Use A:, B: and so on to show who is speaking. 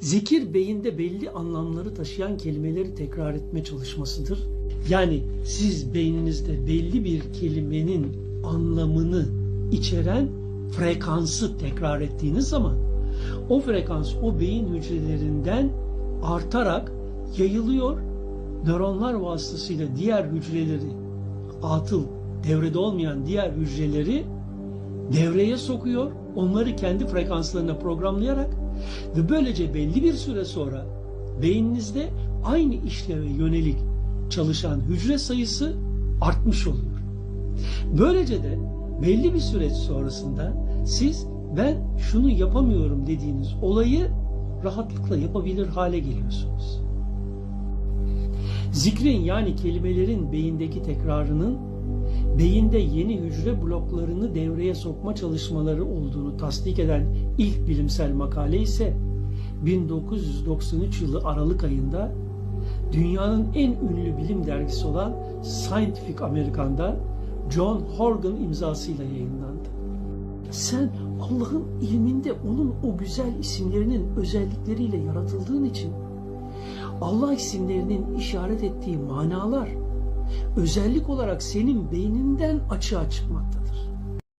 A: Zikir beyinde belli anlamları taşıyan kelimeleri tekrar etme çalışmasıdır. Yani siz beyninizde belli bir kelimenin anlamını içeren frekansı tekrar ettiğiniz zaman o frekans o beyin hücrelerinden artarak yayılıyor. Nöronlar vasıtasıyla diğer hücreleri atıl devrede olmayan diğer hücreleri devreye sokuyor. Onları kendi frekanslarına programlayarak ve böylece belli bir süre sonra beyninizde aynı işleve yönelik çalışan hücre sayısı artmış oluyor. Böylece de belli bir süreç sonrasında siz ben şunu yapamıyorum dediğiniz olayı rahatlıkla yapabilir hale geliyorsunuz. Zikrin yani kelimelerin beyindeki tekrarının beyinde yeni hücre bloklarını devreye sokma çalışmaları olduğunu tasdik eden ilk bilimsel makale ise 1993 yılı Aralık ayında dünyanın en ünlü bilim dergisi olan Scientific American'da John Horgan imzasıyla yayınlandı. Sen Allah'ın ilminde onun o güzel isimlerinin özellikleriyle yaratıldığın için Allah isimlerinin işaret ettiği manalar özellik olarak senin beyninden açığa çıkmaktadır.